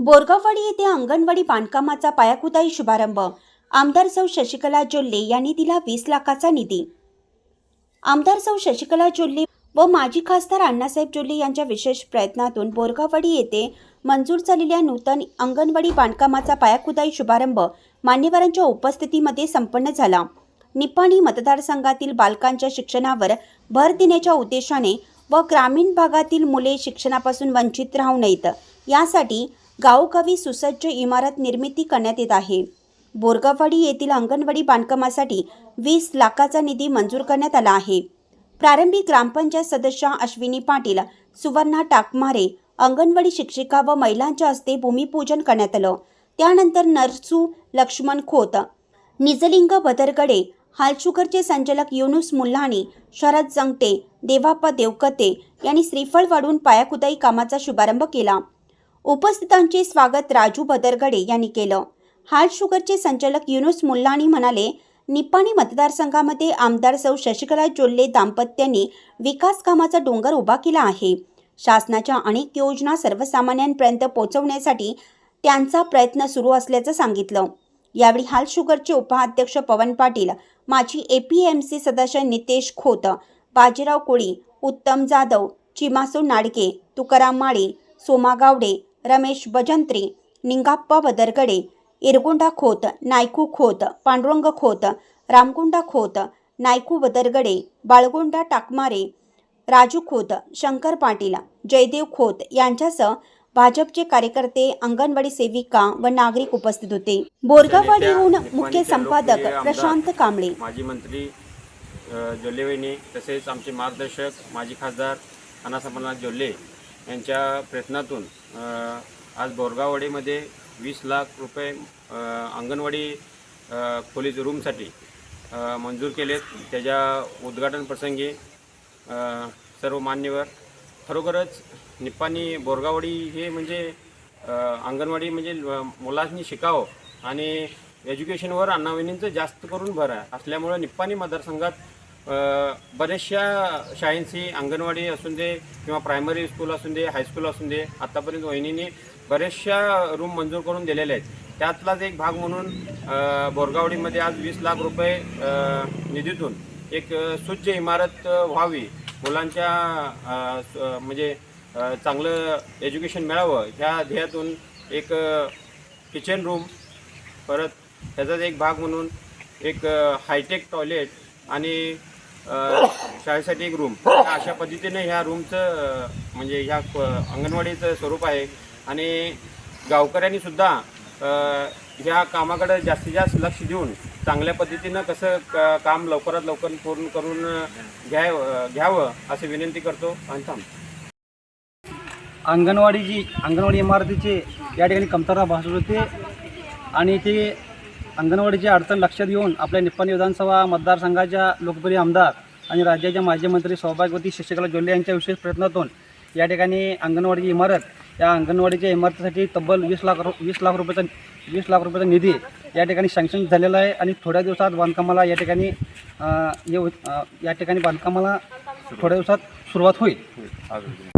बोरगाववाडी येथे अंगणवाडी बांधकामाचा पायाकुदाई शुभारंभ. आमदार सौ शशिकला जोल्ले यांनी दिला वीस लाखाचा निधी. आमदार सौ शशिकला जोल्ले व माजी खासदार अण्णासाहेब जोल्ले यांच्या विशेष प्रयत्नातून बोरगाववाडी येथे मंजूर झालेल्या नूतन अंगणवाडी बांधकामाचा पायाकुदाई शुभारंभ मान्यवरांच्या उपस्थितीमध्ये संपन्न झाला. निपाणी मतदारसंघातील बालकांच्या शिक्षणावर भर देण्याच्या उद्देशाने व ग्रामीण भागातील मुले शिक्षणापासून वंचित राहू नयेत. यासाठी गावोगावी सुसज्ज इमारत निर्मिती करण्यात येत आहे. बोरगाववाडी येथील अंगणवाडी बांधकामासाठी वीस लाखाचा निधी मंजूर करण्यात आला आहे. प्रारंभी ग्रामपंचायत सदस्य अश्विनी पाटील सुवर्णा टाकमारे अंगणवाडी शिक्षिका व महिलांच्या हस्ते भूमिपूजन करण्यात आलं. त्यानंतर नरसू लक्ष्मण खोत निजलिंग बदरगडे हालशुगरचे संचालक युनुस मुल्हाणी शरद जंगटे देवाप्पा देवकते यांनी श्रीफळ वाढून पायाकुदाई कामाचा शुभारंभ केला. उपस्थितांचे स्वागत राजू बदरगडे यांनी केलं. हाल शुगरचे संचालक युनुस मुल्लानी म्हणाले निपाणी मतदारसंघामध्ये आमदार सौ शशिकला जोल्ले दाम्पत्यांनी विकास कामाचा डोंगर उभा केला आहे. शासनाच्या अनेक योजना सर्वसामान्यांपर्यंत पोहोचवण्यासाठी त्यांचा प्रयत्न सुरू असल्याचं सांगितलं. यावेळी हाल शुगरचे उपाध्यक्ष पवन पाटील माजी सी सदस्य नितेश खोत बाजीराव कोळी उत्तम जाधव चिमासू नाडके तुकाराम माळी सोमा गावडे रमेश बजंत्री निंगाप्पा बदरगडे इरगुंडा खोत नायकू खोत पांडुरंग खोत रामगुंडा खोत नायकू बदरगडे बाळगुंडा टाकमारे राजू खोत शंकर पाटील जयदेव खोत यांच्यासह भाजपचे कार्यकर्ते अंगणवाडी सेविका व नागरिक उपस्थित होते. बोरगाववाडीहून मुख्य संपादक प्रशांत कांबळे. माजी मंत्री जोल्लेवहिनी तसेच आमचे मार्गदर्शक माजी खासदार अनासपनाथ जोल्ले. यांच्या प्रयत्नातून आज बोरगाववाडीमध्ये वीस लाख रुपये अंगणवाडी खोलीज खोलीच रूमसाठी मंजूर केलेत. त्याच्या उद्घाटन प्रसंगी सर्व मान्यवर. खरोखरच निप्पाणी बोरगावडी हे म्हणजे अंगणवाडी म्हणजे मुलांनी शिकावं आणि एज्युकेशनवर अण्णावहिनींचं जास्त करून भर आहे असल्यामुळं निप्पाणी मतदारसंघात बऱ्याचशा शाळेंची अंगणवाडी असून दे किंवा प्रायमरी स्कूल असून दे हायस्कूल असून दे आत्तापर्यंत वहिनींनी बऱ्याचशा रूम मंजूर करून दिलेले आहेत. त्यातलाच एक भाग म्हणून बोरगावडीमध्ये आज वीस लाख रुपये निधीतून एक सुज्ज इमारत व्हावी. मुलांच्या म्हणजे चांगलं एज्युकेशन मिळावं ह्या ध्येयातून एक किचन रूम परत त्याचाच एक भाग म्हणून एक हायटेक टॉयलेट आणि शाळेसाठी एक रूम अशा पद्धतीने ह्या रूमचं म्हणजे ह्या अंगणवाडीचं स्वरूप आहे. आणि गावकऱ्यांनी सुद्धा ह्या कामाकडे जास्तीत जास्त लक्ष देऊन चांगल्या पद्धतीनं कसं क- काम लवकरात लवकर पूर्ण करून घ्यावं घ्यावं असं विनंती करतो आणि थांबतो अंगणवाडीची अंगणवाडी इमारतीचे या ठिकाणी कमतरता भासत होते. आणि ते अंगणवाडीची अडचण लक्षात घेऊन आपल्या निप्पाणी विधानसभा मतदारसंघाच्या लोकप्रिय आमदार आणि राज्याच्या माजी मंत्री सौभाग्यवती शशिकला जोल्ले यांच्या विशेष प्रयत्नातून या ठिकाणी अंगणवाडीची इमारत या अंगणवाडीच्या इमारतीसाठी तब्बल वीस लाख रु वीस लाख रुपयाचा वीस लाख रुपयाचा निधी या ठिकाणी सँक्शन झालेला आहे आणि थोड्या दिवसात बांधकामाला या ठिकाणी हे या ठिकाणी बांधकामाला थोड्या दिवसात सुरुवात होईल.